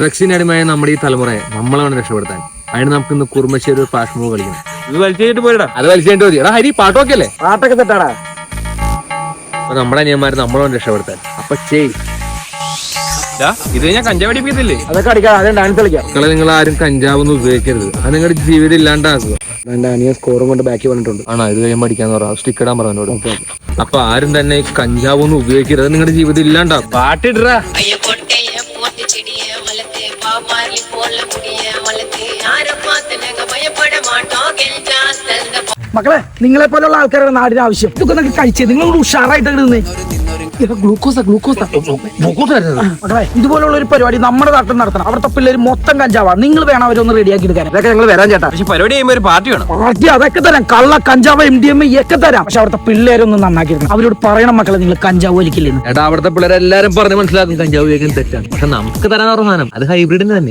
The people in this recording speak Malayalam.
ഡ്രഗ്സിന് അടിമയായ നമ്മുടെ ഈ തലമുറയെ നമ്മളെ വേണം രക്ഷപ്പെടുത്താൻ. അതിന് നമുക്ക് ഇന്ന് കുറുമശ്ശേരി ഒരു മൂവ് കളിക്കണം. ഇത് വലിച്ചിട്ട് പോയിടാ. അത് വലിച്ചേണ്ടി മതി. എടാ ഹരി പാട്ടൊക്കെ അല്ലേ? പാട്ടൊക്കെ തെറ്റാടാ അപ്പൊ നമ്മുടെ അനിയന്മാര് നമ്മളെ വേണം രക്ഷപ്പെടുത്താൻ. അപ്പൊ ചെയ്. ഇത് ഞാൻ കഞ്ചാവ് അടിപ്പിക്കത്തില്ലേ? അതൊക്കെ അടിക്കാം അതെ ഡാൻസ് കളിക്കാം. മക്കളെ നിങ്ങൾ ആരും കഞ്ചാവ് ഒന്നും ഉപയോഗിക്കരുത്. അത് നിങ്ങളുടെ ജീവിതം ഇല്ലാണ്ടാക്കുക. എന്റെ അനിയൻ സ്കോറും കൊണ്ട് ബാക്കി വന്നിട്ടുണ്ട്. ആണോ? ഇത് കഴിയുമ്പോൾ അടിക്കാന്ന് പറയാം സ്റ്റിക്ക് ഇടാൻ പറഞ്ഞോട് അപ്പൊ ആരും തന്നെ കഞ്ചാവ് ഒന്നും ഉപയോഗിക്കരുത് നിങ്ങളുടെ ജീവിതം ഇല്ലാണ്ടാക്കും പാട്ടിട്ടാ வளர்த்து பாப்பாரி போல முடிய வளர்த்து யார பார்த்து நாங்க பயப்பட மாட்டோம் கெஞ்சா தந்த മക്കളെ നിങ്ങളെ പോലുള്ള ആൾക്കാരാണ് നാടിന് ആവശ്യം ഇതൊക്കെ നിങ്ങൾക്ക് കഴിച്ചത് നിങ്ങൾ ഉഷാറായിട്ട് നിന്നേ ഗ്ലൂക്കോസാ ഗ്ലൂക്കോസാ. മക്കളെ ഇതുപോലുള്ള ഒരു പരിപാടി നമ്മുടെ നാട്ടിൽ നടത്തണം. അവിടുത്തെ പിള്ളേർ മൊത്തം കഞ്ചാവാണ് നിങ്ങൾ വേണം അവരൊന്ന് റെഡിയാക്കി എടുക്കാൻ അതൊക്കെ ഞങ്ങൾ വരാൻ ചേട്ടാ. പക്ഷെ പരിപാടി ഒരു പാർട്ടി വേണം. പാർട്ടി അതൊക്കെ തരാം. കള്ള കഞ്ചാവ് എം ഡി എം ഒക്കെ തരാം. പക്ഷെ അവിടുത്തെ പിള്ളേരൊന്ന് നന്നാക്കി എടുക്കണം അവരോട് പറയണം മക്കളെ നിങ്ങൾ കഞ്ചാവ് വലിക്കില്ലെന്ന് എടാ അവിടുത്തെ പിള്ളേരെല്ലാരും പറഞ്ഞ് മനസ്സിലാക്കും കഞ്ചാവ് ഉപയോഗിക്കാൻ തെറ്റാണ്. പക്ഷെ നമുക്ക് തരാൻ അവർ സാധനം അത് ഹൈബ്രിഡിന് തന്നെ.